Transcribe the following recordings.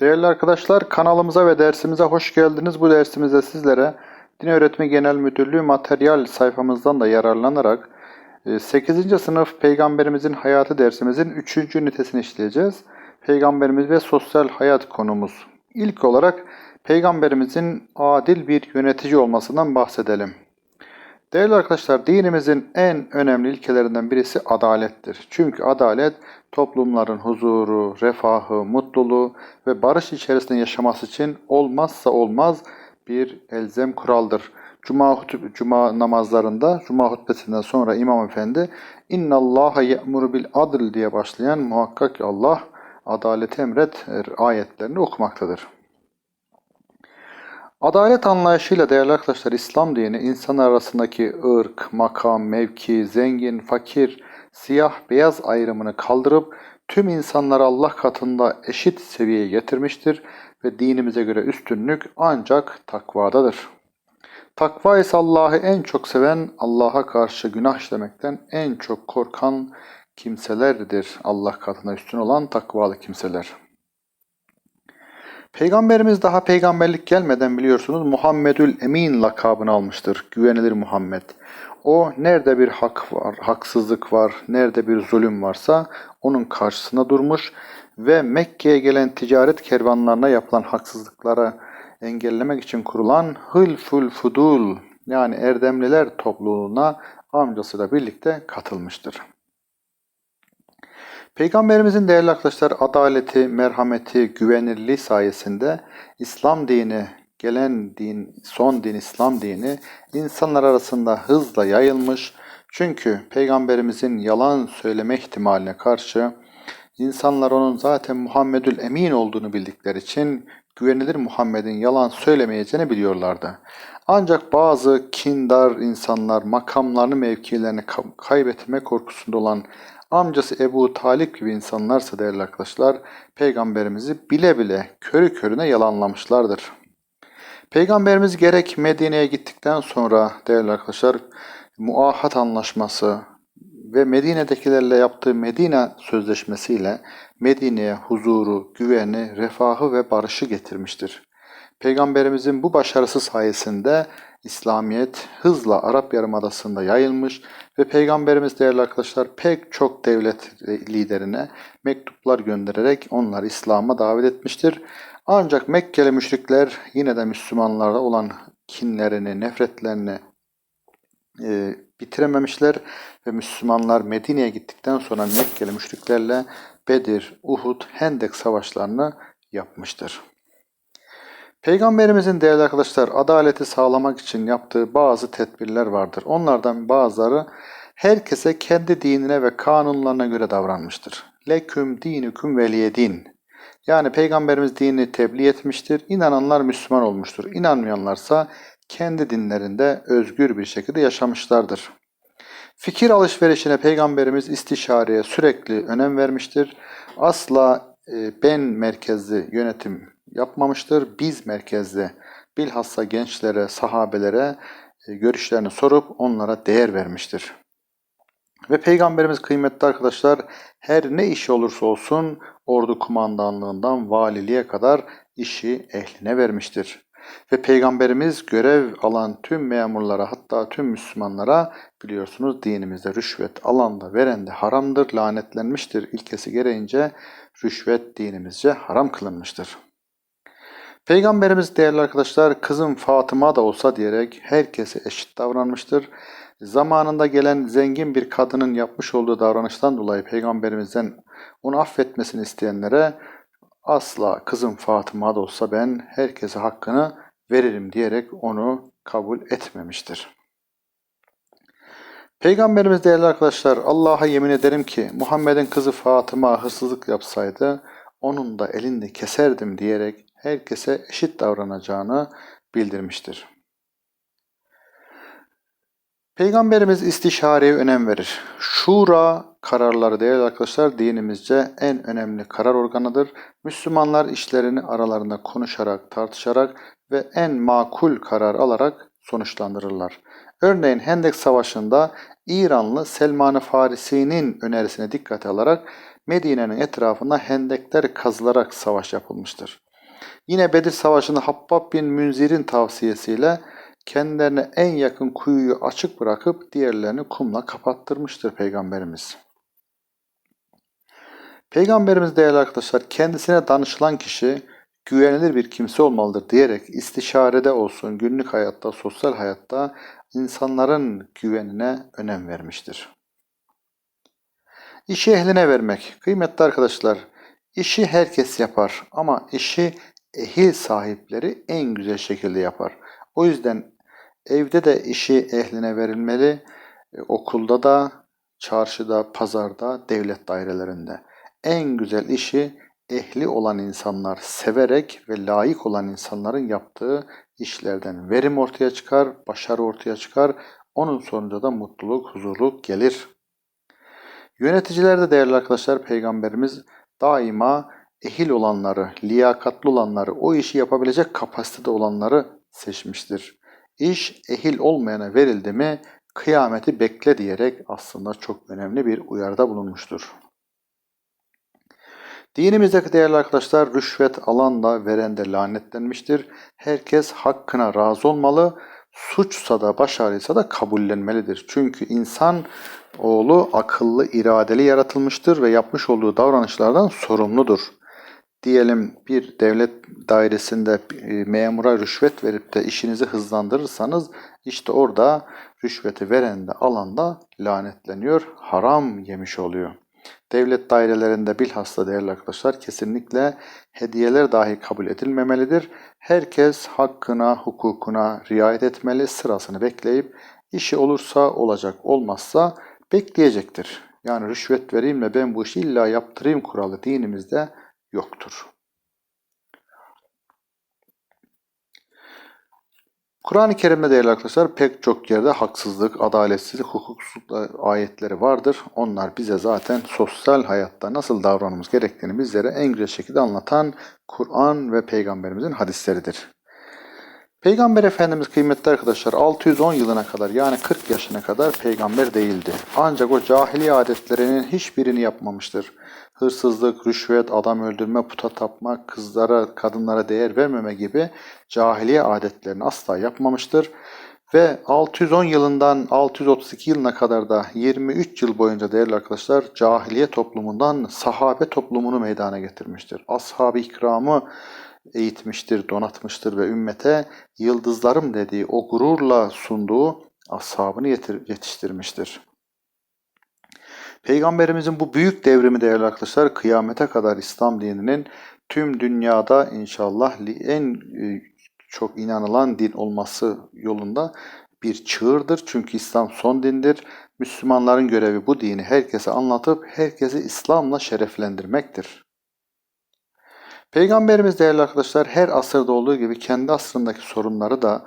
Değerli arkadaşlar kanalımıza ve dersimize hoş geldiniz. Bu dersimizde sizlere Din Öğretimi Genel Müdürlüğü materyal sayfamızdan da yararlanarak 8. sınıf Peygamberimizin Hayatı dersimizin 3. ünitesini işleyeceğiz. Peygamberimiz ve sosyal hayat konumuz. İlk olarak Peygamberimizin adil bir yönetici olmasından bahsedelim. Değerli arkadaşlar, dinimizin en önemli ilkelerinden birisi adalettir. Çünkü adalet toplumların huzuru, refahı, mutluluğu ve barış içerisinde yaşaması için olmazsa olmaz bir elzem kuraldır. Cuma, hutub- Cuma namazlarında, Cuma hutbesinden sonra İmam Efendi İnna Allaha ye'muru bil adl diye başlayan muhakkak ki Allah adaleti emret ayetlerini okumaktadır. Adalet anlayışıyla değerli arkadaşlar İslam dini insanlar arasındaki ırk, makam, mevki, zengin, fakir, siyah, beyaz ayrımını kaldırıp tüm insanları Allah katında eşit seviyeye getirmiştir ve dinimize göre üstünlük ancak takvadadır. Takva ise Allah'ı en çok seven, Allah'a karşı günah işlemekten en çok korkan kimselerdir. Allah katında üstün olan takvalı kimseler. Peygamberimiz daha peygamberlik gelmeden biliyorsunuz Muhammedül Emin lakabını almıştır. Güvenilir Muhammed. O nerede bir hak var, haksızlık var, nerede bir zulüm varsa onun karşısına durmuş ve Mekke'ye gelen ticaret kervanlarına yapılan haksızlıklara engellemek için kurulan Hılful Fudul yani Erdemliler topluluğuna amcasıyla birlikte katılmıştır. Peygamberimizin değerli arkadaşlar adaleti, merhameti, güvenirliği sayesinde İslam dini, gelen din, son din İslam dini insanlar arasında hızla yayılmış. Çünkü Peygamberimizin yalan söyleme ihtimaline karşı insanlar onun zaten Muhammedül Emin olduğunu bildikleri için güvenilir Muhammed'in yalan söylemeyeceğini biliyorlardı. Ancak bazı kindar insanlar makamlarını mevkilerini kaybetme korkusunda olan amcası Ebu Talip gibi insanlarsa değerli arkadaşlar peygamberimizi bile bile körü körüne yalanlamışlardır. Peygamberimiz gerek Medine'ye gittikten sonra değerli arkadaşlar muahat anlaşması ve Medine'dekilerle yaptığı Medine sözleşmesiyle Medine'ye huzuru, güveni, refahı ve barışı getirmiştir. Peygamberimizin bu başarısı sayesinde İslamiyet hızla Arap Yarımadası'nda yayılmış ve Peygamberimiz değerli arkadaşlar pek çok devlet liderine mektuplar göndererek onları İslam'a davet etmiştir. Ancak Mekkeli müşrikler yine de Müslümanlarda olan kinlerini, nefretlerini e, bitirememişler ve Müslümanlar Medine'ye gittikten sonra Mekkeli müşriklerle Bedir, Uhud, Hendek savaşlarını yapmıştır. Peygamberimizin değerli arkadaşlar adaleti sağlamak için yaptığı bazı tedbirler vardır. Onlardan bazıları herkese kendi dinine ve kanunlarına göre davranmıştır. Leküm dinüküm veliye din. Yani Peygamberimiz dinini tebliğ etmiştir. İnananlar Müslüman olmuştur. İnanmayanlarsa kendi dinlerinde özgür bir şekilde yaşamışlardır. Fikir alışverişine Peygamberimiz istişareye sürekli önem vermiştir. Asla e, ben merkezli yönetim yapmamıştır. Biz merkezli bilhassa gençlere, sahabelere e, görüşlerini sorup onlara değer vermiştir. Ve Peygamberimiz kıymetli arkadaşlar her ne işi olursa olsun ordu kumandanlığından valiliğe kadar işi ehline vermiştir. Ve Peygamberimiz görev alan tüm memurlara hatta tüm Müslümanlara biliyorsunuz dinimizde rüşvet alan da veren de haramdır, lanetlenmiştir ilkesi gereğince rüşvet dinimizce haram kılınmıştır. Peygamberimiz değerli arkadaşlar kızım Fatıma da olsa diyerek herkese eşit davranmıştır. Zamanında gelen zengin bir kadının yapmış olduğu davranıştan dolayı peygamberimizden onu affetmesini isteyenlere asla kızım Fatıma da olsa ben herkese hakkını veririm diyerek onu kabul etmemiştir. Peygamberimiz değerli arkadaşlar Allah'a yemin ederim ki Muhammed'in kızı Fatıma hırsızlık yapsaydı onun da elini keserdim diyerek herkese eşit davranacağını bildirmiştir. Peygamberimiz istişareye önem verir. Şura kararları değerli arkadaşlar dinimizce en önemli karar organıdır. Müslümanlar işlerini aralarında konuşarak, tartışarak ve en makul karar alarak sonuçlandırırlar. Örneğin Hendek Savaşı'nda İranlı Selman-ı Farisi'nin önerisine dikkate alarak Medine'nin etrafında hendekler kazılarak savaş yapılmıştır. Yine Bedir Savaşı'nda Habbab bin Münzir'in tavsiyesiyle kendilerine en yakın kuyuyu açık bırakıp diğerlerini kumla kapattırmıştır Peygamberimiz. Peygamberimiz değerli arkadaşlar kendisine danışılan kişi güvenilir bir kimse olmalıdır diyerek istişarede olsun günlük hayatta, sosyal hayatta insanların güvenine önem vermiştir. İşi ehline vermek. Kıymetli arkadaşlar, işi herkes yapar ama işi ehil sahipleri en güzel şekilde yapar. O yüzden evde de işi ehline verilmeli, e, okulda da, çarşıda, pazarda, devlet dairelerinde. En güzel işi ehli olan insanlar severek ve layık olan insanların yaptığı işlerden verim ortaya çıkar, başarı ortaya çıkar. Onun sonunda da mutluluk, huzurluk gelir. Yöneticilerde değerli arkadaşlar Peygamberimiz daima ehil olanları, liyakatlı olanları, o işi yapabilecek kapasitede olanları seçmiştir. İş ehil olmayana verildi mi kıyameti bekle diyerek aslında çok önemli bir uyarıda bulunmuştur. Dinimizdeki değerli arkadaşlar rüşvet alan da veren de lanetlenmiştir. Herkes hakkına razı olmalı. Suçsa da başarıysa da kabullenmelidir. Çünkü insan oğlu akıllı, iradeli yaratılmıştır ve yapmış olduğu davranışlardan sorumludur. Diyelim bir devlet dairesinde e, memura rüşvet verip de işinizi hızlandırırsanız işte orada rüşveti veren de alan da lanetleniyor, haram yemiş oluyor. Devlet dairelerinde bilhassa değerli arkadaşlar kesinlikle hediyeler dahi kabul edilmemelidir. Herkes hakkına, hukukuna riayet etmeli, sırasını bekleyip işi olursa olacak, olmazsa bekleyecektir. Yani rüşvet vereyim ve ben bu işi illa yaptırayım kuralı dinimizde yoktur. Kur'an-ı Kerim'de değerli arkadaşlar pek çok yerde haksızlık, adaletsizlik, hukuksuzluk ayetleri vardır. Onlar bize zaten sosyal hayatta nasıl davranmamız gerektiğini bizlere en güzel şekilde anlatan Kur'an ve Peygamberimizin hadisleridir. Peygamber Efendimiz kıymetli arkadaşlar 610 yılına kadar yani 40 yaşına kadar peygamber değildi. Ancak o cahiliye adetlerinin hiçbirini yapmamıştır. Hırsızlık, rüşvet, adam öldürme, puta tapmak, kızlara, kadınlara değer vermeme gibi cahiliye adetlerini asla yapmamıştır. Ve 610 yılından 632 yılına kadar da 23 yıl boyunca değerli arkadaşlar cahiliye toplumundan sahabe toplumunu meydana getirmiştir. Ashab-ı ikramı eğitmiştir, donatmıştır ve ümmete yıldızlarım dediği o gururla sunduğu ashabını yetiştirmiştir. Peygamberimizin bu büyük devrimi değerli arkadaşlar kıyamete kadar İslam dininin tüm dünyada inşallah en e, çok inanılan din olması yolunda bir çığırdır. Çünkü İslam son dindir. Müslümanların görevi bu dini herkese anlatıp herkesi İslam'la şereflendirmektir. Peygamberimiz değerli arkadaşlar her asırda olduğu gibi kendi asrındaki sorunları da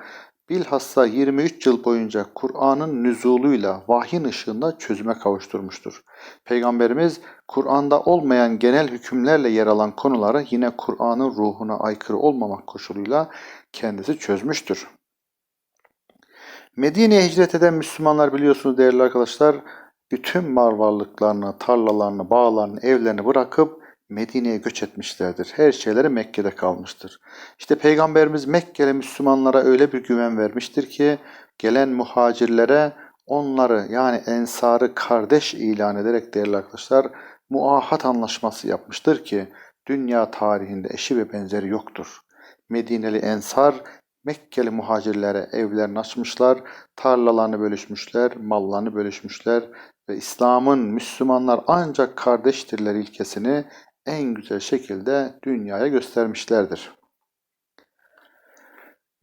bilhassa 23 yıl boyunca Kur'an'ın nüzuluyla vahyin ışığında çözüme kavuşturmuştur. Peygamberimiz Kur'an'da olmayan genel hükümlerle yer alan konuları yine Kur'an'ın ruhuna aykırı olmamak koşuluyla kendisi çözmüştür. Medine'ye hicret eden Müslümanlar biliyorsunuz değerli arkadaşlar bütün mal varlıklarını, tarlalarını, bağlarını, evlerini bırakıp Medine'ye göç etmişlerdir. Her şeyleri Mekke'de kalmıştır. İşte Peygamberimiz Mekkeli Müslümanlara öyle bir güven vermiştir ki gelen muhacirlere onları yani ensarı kardeş ilan ederek değerli arkadaşlar muahat anlaşması yapmıştır ki dünya tarihinde eşi ve benzeri yoktur. Medineli ensar Mekkeli muhacirlere evlerini açmışlar, tarlalarını bölüşmüşler, mallarını bölüşmüşler ve İslam'ın Müslümanlar ancak kardeştirler ilkesini en güzel şekilde dünyaya göstermişlerdir.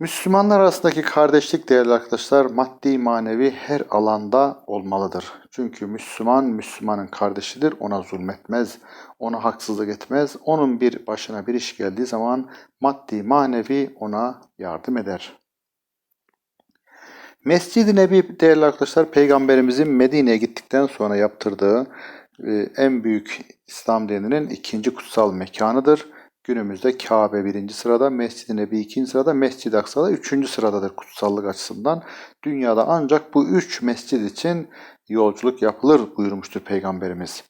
Müslümanlar arasındaki kardeşlik değerli arkadaşlar maddi manevi her alanda olmalıdır. Çünkü Müslüman Müslümanın kardeşidir. Ona zulmetmez, ona haksızlık etmez. Onun bir başına bir iş geldiği zaman maddi manevi ona yardım eder. Mescid-i Nebi değerli arkadaşlar peygamberimizin Medine'ye gittikten sonra yaptırdığı en büyük İslam dininin ikinci kutsal mekanıdır. Günümüzde Kabe birinci sırada, Mescid-i Nebi ikinci sırada, Mescid-i Aksa da üçüncü sıradadır kutsallık açısından. Dünyada ancak bu üç mescid için yolculuk yapılır buyurmuştur Peygamberimiz.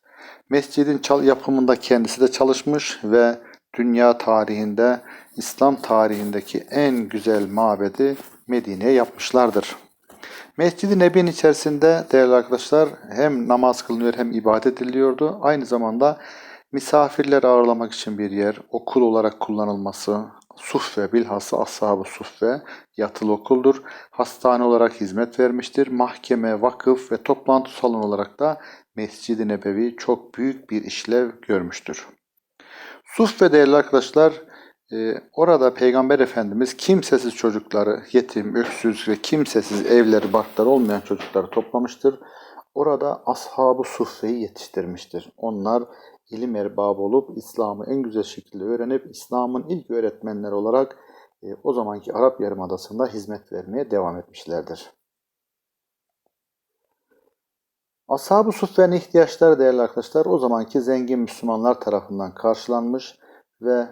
Mescidin yapımında kendisi de çalışmış ve dünya tarihinde, İslam tarihindeki en güzel mabedi Medine'ye yapmışlardır. Mescid-i Nebi'nin içerisinde değerli arkadaşlar hem namaz kılınıyor hem ibadet ediliyordu. Aynı zamanda misafirler ağırlamak için bir yer, okul olarak kullanılması, suffe bilhassa ashab-ı suffe yatılı okuldur. Hastane olarak hizmet vermiştir. Mahkeme, vakıf ve toplantı salonu olarak da Mescid-i Nebevi çok büyük bir işlev görmüştür. Suffe değerli arkadaşlar orada Peygamber Efendimiz kimsesiz çocukları, yetim, öksüz ve kimsesiz evleri, barkları olmayan çocukları toplamıştır. Orada ashab-ı suffeyi yetiştirmiştir. Onlar ilim erbabı olup İslam'ı en güzel şekilde öğrenip İslam'ın ilk öğretmenleri olarak e, o zamanki Arap Yarımadası'nda hizmet vermeye devam etmişlerdir. Ashab-ı Suffe'nin ihtiyaçları değerli arkadaşlar o zamanki zengin Müslümanlar tarafından karşılanmış ve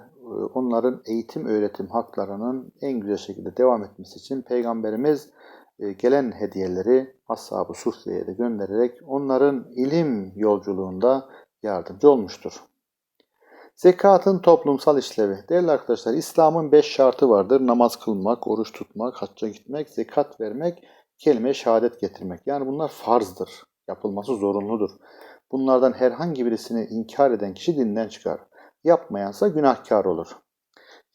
onların eğitim öğretim haklarının en güzel şekilde devam etmesi için Peygamberimiz e, gelen hediyeleri Ashab-ı Suffe'ye de göndererek onların ilim yolculuğunda yardımcı olmuştur. Zekatın toplumsal işlevi. Değerli arkadaşlar İslam'ın beş şartı vardır. Namaz kılmak, oruç tutmak, hacca gitmek, zekat vermek, kelime şehadet getirmek. Yani bunlar farzdır. Yapılması zorunludur. Bunlardan herhangi birisini inkar eden kişi dinden çıkar. Yapmayansa günahkar olur.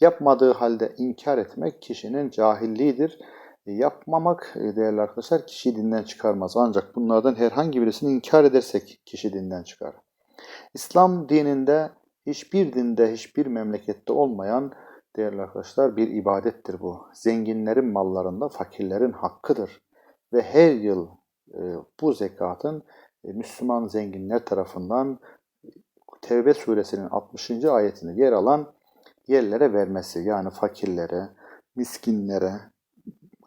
Yapmadığı halde inkar etmek kişinin cahilliğidir. E, yapmamak e, değerli arkadaşlar kişiyi dinden çıkarmaz. Ancak bunlardan herhangi birisini inkar edersek kişi dinden çıkar. İslam dininde hiçbir dinde, hiçbir memlekette olmayan değerli arkadaşlar bir ibadettir bu. Zenginlerin mallarında fakirlerin hakkıdır. Ve her yıl e, bu zekatın Müslüman zenginler tarafından Tevbe suresinin 60. ayetinde yer alan yerlere vermesi. Yani fakirlere, miskinlere,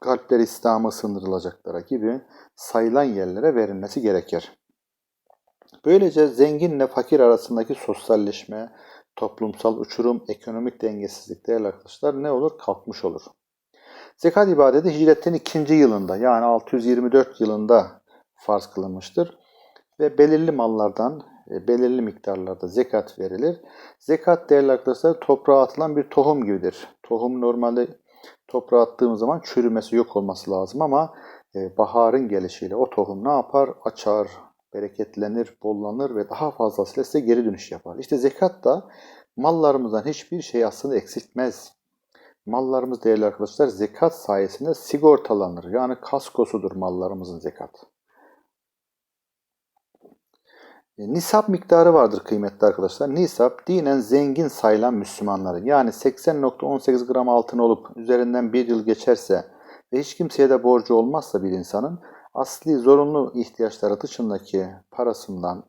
kalpleri İslam'a sındırılacaklara gibi sayılan yerlere verilmesi gerekir. Böylece zenginle fakir arasındaki sosyalleşme, toplumsal uçurum, ekonomik dengesizlik değerli arkadaşlar ne olur? Kalkmış olur. Zekat ibadeti hicretin ikinci yılında yani 624 yılında farz kılınmıştır. Ve belirli mallardan belirli miktarlarda zekat verilir. Zekat değerli arkadaşlar toprağa atılan bir tohum gibidir. Tohum normalde toprağa attığımız zaman çürümesi yok olması lazım ama e, baharın gelişiyle o tohum ne yapar? Açar, bereketlenir, bollanır ve daha fazlasıyla size geri dönüş yapar. İşte zekat da mallarımızdan hiçbir şey aslında eksiltmez. Mallarımız değerli arkadaşlar zekat sayesinde sigortalanır. Yani kaskosudur mallarımızın zekat. E, nisap miktarı vardır kıymetli arkadaşlar. Nisap dinen zengin sayılan Müslümanların yani 80.18 gram altın olup üzerinden bir yıl geçerse ve hiç kimseye de borcu olmazsa bir insanın asli zorunlu ihtiyaçları dışındaki parasından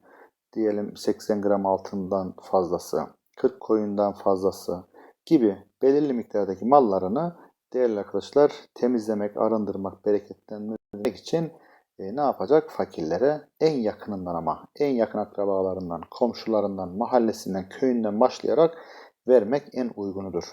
diyelim 80 gram altından fazlası, 40 koyundan fazlası gibi belirli miktardaki mallarını değerli arkadaşlar temizlemek, arındırmak, bereketlendirmek için e, ne yapacak? Fakirlere en yakınından ama en yakın akrabalarından, komşularından, mahallesinden, köyünden başlayarak vermek en uygunudur.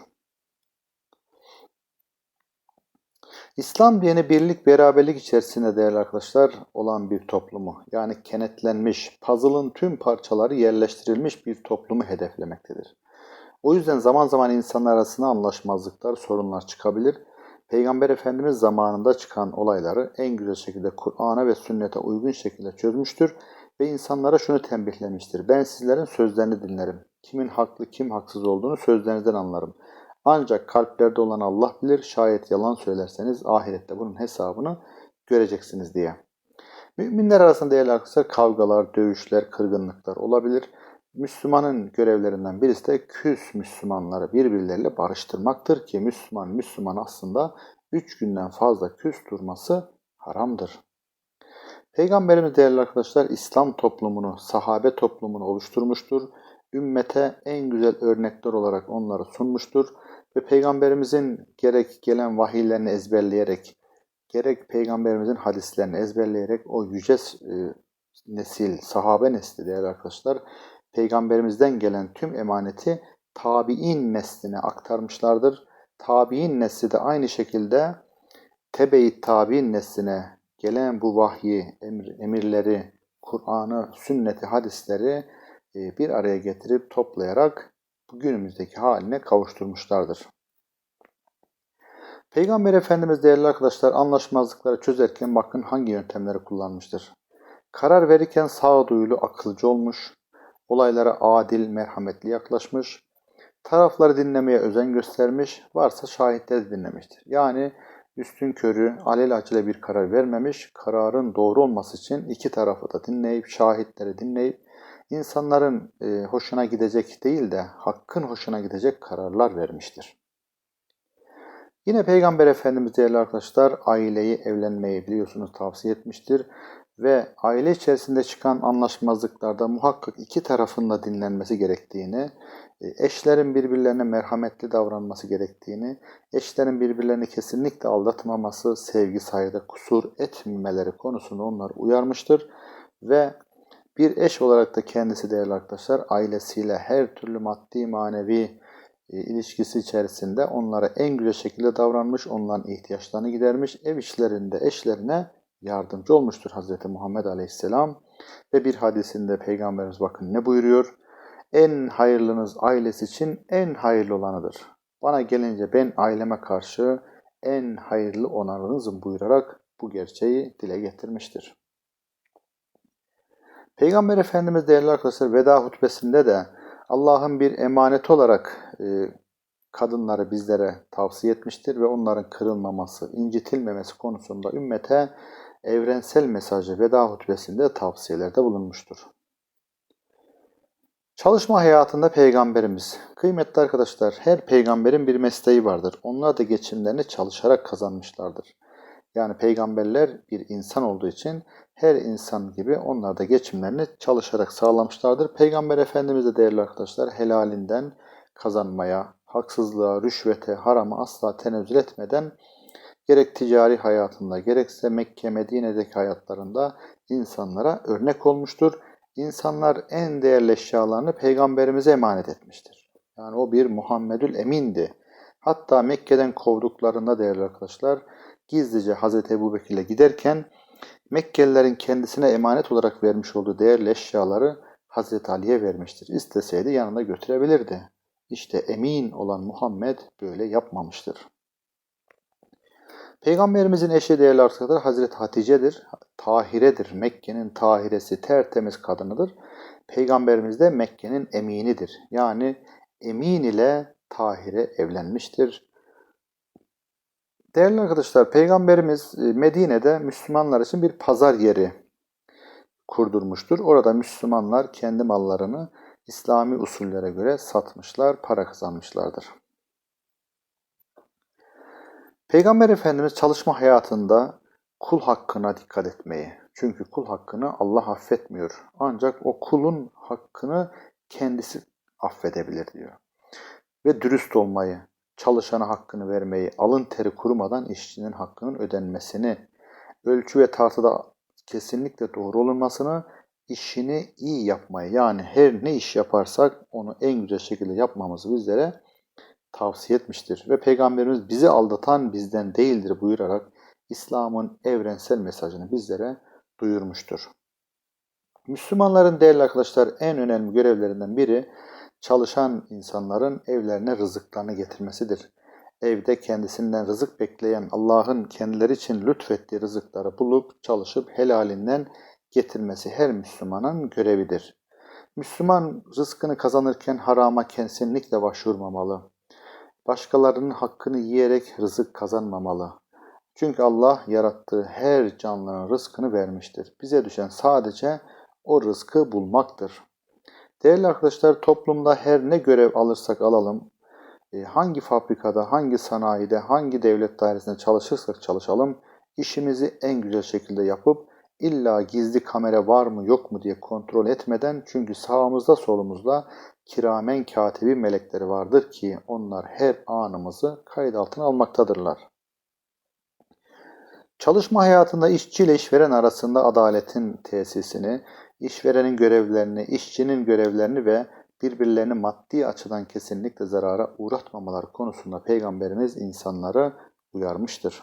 İslam dini birlik, beraberlik içerisinde değerli arkadaşlar olan bir toplumu yani kenetlenmiş, puzzle'ın tüm parçaları yerleştirilmiş bir toplumu hedeflemektedir. O yüzden zaman zaman insanlar arasında anlaşmazlıklar, sorunlar çıkabilir. Peygamber Efendimiz zamanında çıkan olayları en güzel şekilde Kur'an'a ve sünnete uygun şekilde çözmüştür ve insanlara şunu tembihlemiştir. Ben sizlerin sözlerini dinlerim. Kimin haklı, kim haksız olduğunu sözlerinizden anlarım. Ancak kalplerde olan Allah bilir. Şayet yalan söylerseniz ahirette bunun hesabını göreceksiniz diye. Müminler arasında değerli arkadaşlar kavgalar, dövüşler, kırgınlıklar olabilir. Müslümanın görevlerinden birisi de küs Müslümanları birbirleriyle barıştırmaktır ki Müslüman Müslüman aslında üç günden fazla küs durması haramdır. Peygamberimiz değerli arkadaşlar İslam toplumunu, sahabe toplumunu oluşturmuştur. Ümmete en güzel örnekler olarak onları sunmuştur. Ve Peygamberimizin gerek gelen vahiylerini ezberleyerek, gerek Peygamberimizin hadislerini ezberleyerek o yüce e, nesil, sahabe nesli değerli arkadaşlar, Peygamberimizden gelen tüm emaneti tabi'in nesline aktarmışlardır. Tabi'in nesli de aynı şekilde tebe-i tabi'in nesline gelen bu vahyi, emir, emirleri, Kur'an'ı, sünneti, hadisleri e, bir araya getirip toplayarak günümüzdeki haline kavuşturmuşlardır. Peygamber Efendimiz değerli arkadaşlar anlaşmazlıkları çözerken bakın hangi yöntemleri kullanmıştır. Karar verirken sağduyulu, akılcı olmuş, olaylara adil, merhametli yaklaşmış, tarafları dinlemeye özen göstermiş, varsa şahitleri dinlemiştir. Yani üstün körü, alelacele bir karar vermemiş, kararın doğru olması için iki tarafı da dinleyip, şahitleri dinleyip, insanların e, hoşuna gidecek değil de hakkın hoşuna gidecek kararlar vermiştir. Yine Peygamber Efendimiz değerli arkadaşlar aileyi evlenmeyi biliyorsunuz tavsiye etmiştir. Ve aile içerisinde çıkan anlaşmazlıklarda muhakkak iki tarafın da dinlenmesi gerektiğini, e, eşlerin birbirlerine merhametli davranması gerektiğini, eşlerin birbirlerini kesinlikle aldatmaması, sevgi saygıda kusur etmemeleri konusunda onları uyarmıştır. Ve bir eş olarak da kendisi değerli arkadaşlar ailesiyle her türlü maddi manevi e, ilişkisi içerisinde onlara en güzel şekilde davranmış, onların ihtiyaçlarını gidermiş, ev işlerinde eşlerine yardımcı olmuştur Hz. Muhammed Aleyhisselam. Ve bir hadisinde Peygamberimiz bakın ne buyuruyor? En hayırlınız ailesi için en hayırlı olanıdır. Bana gelince ben aileme karşı en hayırlı olanınızım buyurarak bu gerçeği dile getirmiştir. Peygamber Efendimiz değerli arkadaşlar veda hutbesinde de Allah'ın bir emanet olarak e, kadınları bizlere tavsiye etmiştir ve onların kırılmaması, incitilmemesi konusunda ümmete evrensel mesajı veda hutbesinde tavsiyelerde bulunmuştur. Çalışma hayatında peygamberimiz. Kıymetli arkadaşlar her peygamberin bir mesleği vardır. Onlar da geçimlerini çalışarak kazanmışlardır. Yani peygamberler bir insan olduğu için her insan gibi onlar da geçimlerini çalışarak sağlamışlardır. Peygamber Efendimiz de değerli arkadaşlar helalinden kazanmaya, haksızlığa, rüşvete, harama asla tenezzül etmeden gerek ticari hayatında gerekse Mekke Medine'deki hayatlarında insanlara örnek olmuştur. İnsanlar en değerli eşyalarını peygamberimize emanet etmiştir. Yani o bir Muhammedül Emin'di. Hatta Mekke'den kovduklarında değerli arkadaşlar gizlice Hazreti Ebu Bekir'le giderken Mekkelilerin kendisine emanet olarak vermiş olduğu değerli eşyaları Hazreti Ali'ye vermiştir. İsteseydi yanında götürebilirdi. İşte emin olan Muhammed böyle yapmamıştır. Peygamberimizin eşi değerli arkadaşlar Hazreti Hatice'dir. Tahiredir. Mekke'nin tahiresi, tertemiz kadınıdır. Peygamberimiz de Mekke'nin eminidir. Yani emin ile Tahire evlenmiştir. Değerli arkadaşlar, Peygamberimiz e, Medine'de Müslümanlar için bir pazar yeri kurdurmuştur. Orada Müslümanlar kendi mallarını İslami usullere göre satmışlar, para kazanmışlardır. Peygamber Efendimiz çalışma hayatında kul hakkına dikkat etmeyi. Çünkü kul hakkını Allah affetmiyor. Ancak o kulun hakkını kendisi affedebilir diyor. Ve dürüst olmayı, çalışana hakkını vermeyi, alın teri kurumadan işçinin hakkının ödenmesini, ölçü ve tartıda kesinlikle doğru olunmasını, işini iyi yapmayı yani her ne iş yaparsak onu en güzel şekilde yapmamızı bizlere tavsiye etmiştir. Ve Peygamberimiz bizi aldatan bizden değildir buyurarak İslam'ın evrensel mesajını bizlere duyurmuştur. Müslümanların değerli arkadaşlar en önemli görevlerinden biri çalışan insanların evlerine rızıklarını getirmesidir. Evde kendisinden rızık bekleyen Allah'ın kendileri için lütfettiği rızıkları bulup çalışıp helalinden getirmesi her Müslümanın görevidir. Müslüman rızkını kazanırken harama kesinlikle başvurmamalı. Başkalarının hakkını yiyerek rızık kazanmamalı. Çünkü Allah yarattığı her canlının rızkını vermiştir. Bize düşen sadece o rızkı bulmaktır. Değerli arkadaşlar toplumda her ne görev alırsak alalım, e, hangi fabrikada, hangi sanayide, hangi devlet dairesinde çalışırsak çalışalım, işimizi en güzel şekilde yapıp illa gizli kamera var mı yok mu diye kontrol etmeden çünkü sağımızda solumuzda kiramen katibi melekleri vardır ki onlar her anımızı kayıt altına almaktadırlar. Çalışma hayatında işçi ile işveren arasında adaletin tesisini, işverenin görevlerini, işçinin görevlerini ve birbirlerini maddi açıdan kesinlikle zarara uğratmamaları konusunda Peygamberimiz insanları uyarmıştır.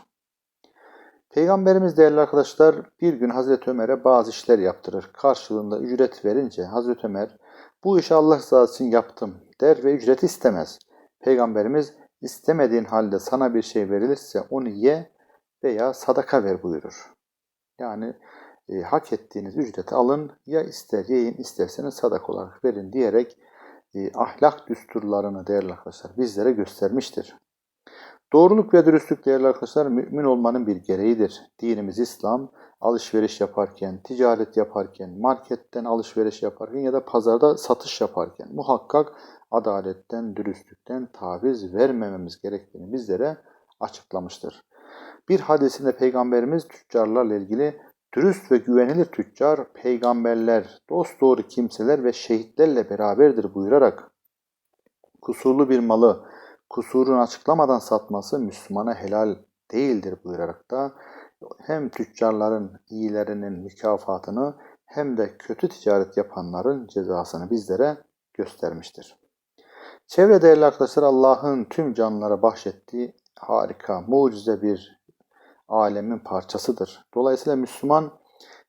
Peygamberimiz değerli arkadaşlar bir gün Hazreti Ömer'e bazı işler yaptırır. Karşılığında ücret verince Hazreti Ömer Bu işi Allah rızası için yaptım der ve ücret istemez. Peygamberimiz istemediğin halde sana bir şey verilirse onu ye veya sadaka ver buyurur. Yani e, hak ettiğiniz ücreti alın ya ister yiyin isterseniz sadaka olarak verin diyerek e, ahlak düsturlarını değerli arkadaşlar bizlere göstermiştir. Doğruluk ve dürüstlük değerli arkadaşlar mümin olmanın bir gereğidir. Dinimiz İslam alışveriş yaparken, ticaret yaparken, marketten alışveriş yaparken ya da pazarda satış yaparken muhakkak adaletten, dürüstlükten taviz vermememiz gerektiğini bizlere açıklamıştır. Bir hadisinde Peygamberimiz tüccarlarla ilgili dürüst ve güvenilir tüccar, peygamberler, dosdoğru kimseler ve şehitlerle beraberdir buyurarak kusurlu bir malı kusurunu açıklamadan satması Müslümana helal değildir buyurarak da hem tüccarların iyilerinin mükafatını hem de kötü ticaret yapanların cezasını bizlere göstermiştir. Çevre değerli arkadaşlar Allah'ın tüm canlılara bahşettiği harika, mucize bir alemin parçasıdır. Dolayısıyla Müslüman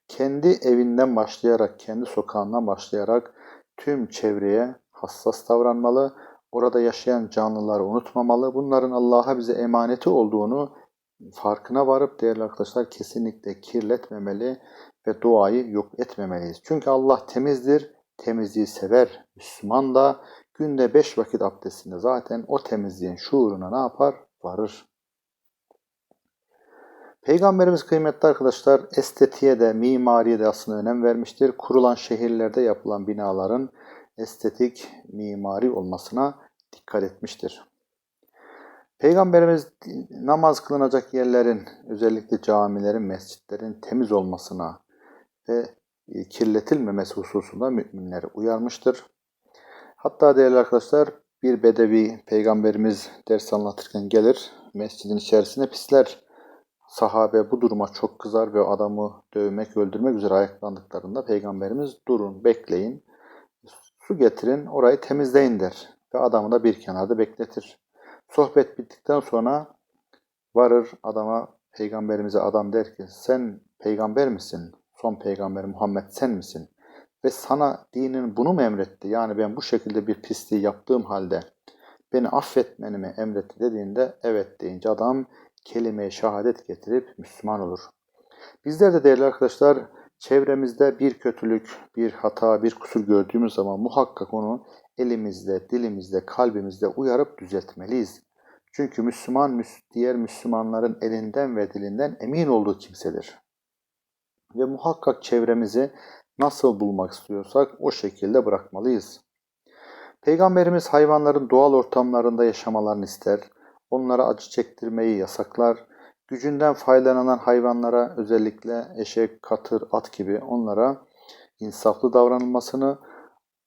kendi evinden başlayarak, kendi sokağından başlayarak tüm çevreye hassas davranmalı. Orada yaşayan canlıları unutmamalı. Bunların Allah'a bize emaneti olduğunu farkına varıp değerli arkadaşlar kesinlikle kirletmemeli ve doğayı yok etmemeliyiz. Çünkü Allah temizdir, temizliği sever. Müslüman da günde beş vakit abdestinde zaten o temizliğin şuuruna ne yapar? Varır. Peygamberimiz kıymetli arkadaşlar estetiğe de mimariye de aslında önem vermiştir. Kurulan şehirlerde yapılan binaların estetik mimari olmasına dikkat etmiştir. Peygamberimiz namaz kılınacak yerlerin özellikle camilerin, mescitlerin temiz olmasına ve e, kirletilmemesi hususunda müminleri uyarmıştır. Hatta değerli arkadaşlar bir bedevi peygamberimiz ders anlatırken gelir mescidin içerisine pisler sahabe bu duruma çok kızar ve adamı dövmek, öldürmek üzere ayaklandıklarında Peygamberimiz durun, bekleyin, su getirin, orayı temizleyin der. Ve adamı da bir kenarda bekletir. Sohbet bittikten sonra varır adama, Peygamberimize adam der ki sen peygamber misin? Son peygamber Muhammed sen misin? Ve sana dinin bunu mu emretti? Yani ben bu şekilde bir pisliği yaptığım halde beni affetmeni mi emretti dediğinde evet deyince adam kelime-i şehadet getirip Müslüman olur. Bizler de değerli arkadaşlar çevremizde bir kötülük, bir hata, bir kusur gördüğümüz zaman muhakkak onu elimizde, dilimizde, kalbimizde uyarıp düzeltmeliyiz. Çünkü Müslüman diğer Müslümanların elinden ve dilinden emin olduğu kimsedir. Ve muhakkak çevremizi nasıl bulmak istiyorsak o şekilde bırakmalıyız. Peygamberimiz hayvanların doğal ortamlarında yaşamalarını ister onlara acı çektirmeyi yasaklar. Gücünden faydalanan hayvanlara özellikle eşek, katır, at gibi onlara insaflı davranılmasını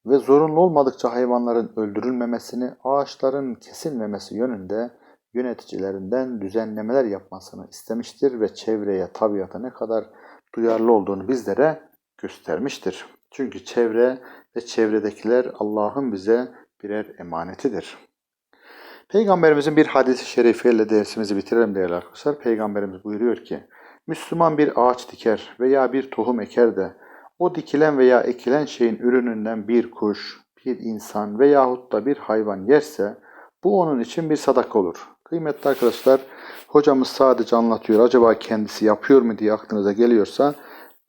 ve zorunlu olmadıkça hayvanların öldürülmemesini, ağaçların kesilmemesi yönünde yöneticilerinden düzenlemeler yapmasını istemiştir ve çevreye, tabiata ne kadar duyarlı olduğunu bizlere göstermiştir. Çünkü çevre ve çevredekiler Allah'ın bize birer emanetidir. Peygamberimizin bir hadisi şerifiyle dersimizi bitirelim değerli arkadaşlar. Peygamberimiz buyuruyor ki, Müslüman bir ağaç diker veya bir tohum eker de o dikilen veya ekilen şeyin ürününden bir kuş, bir insan veyahut da bir hayvan yerse bu onun için bir sadaka olur. Kıymetli arkadaşlar, hocamız sadece anlatıyor. Acaba kendisi yapıyor mu diye aklınıza geliyorsa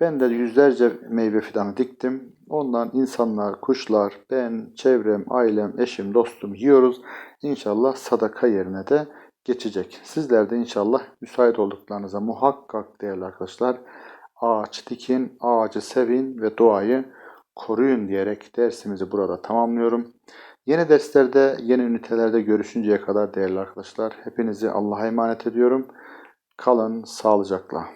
ben de yüzlerce meyve fidanı diktim. Ondan insanlar, kuşlar, ben, çevrem, ailem, eşim, dostum yiyoruz. İnşallah sadaka yerine de geçecek. Sizler de inşallah müsait olduklarınıza muhakkak değerli arkadaşlar ağaç dikin, ağacı sevin ve doğayı koruyun diyerek dersimizi burada tamamlıyorum. Yeni derslerde, yeni ünitelerde görüşünceye kadar değerli arkadaşlar hepinizi Allah'a emanet ediyorum. Kalın sağlıcakla.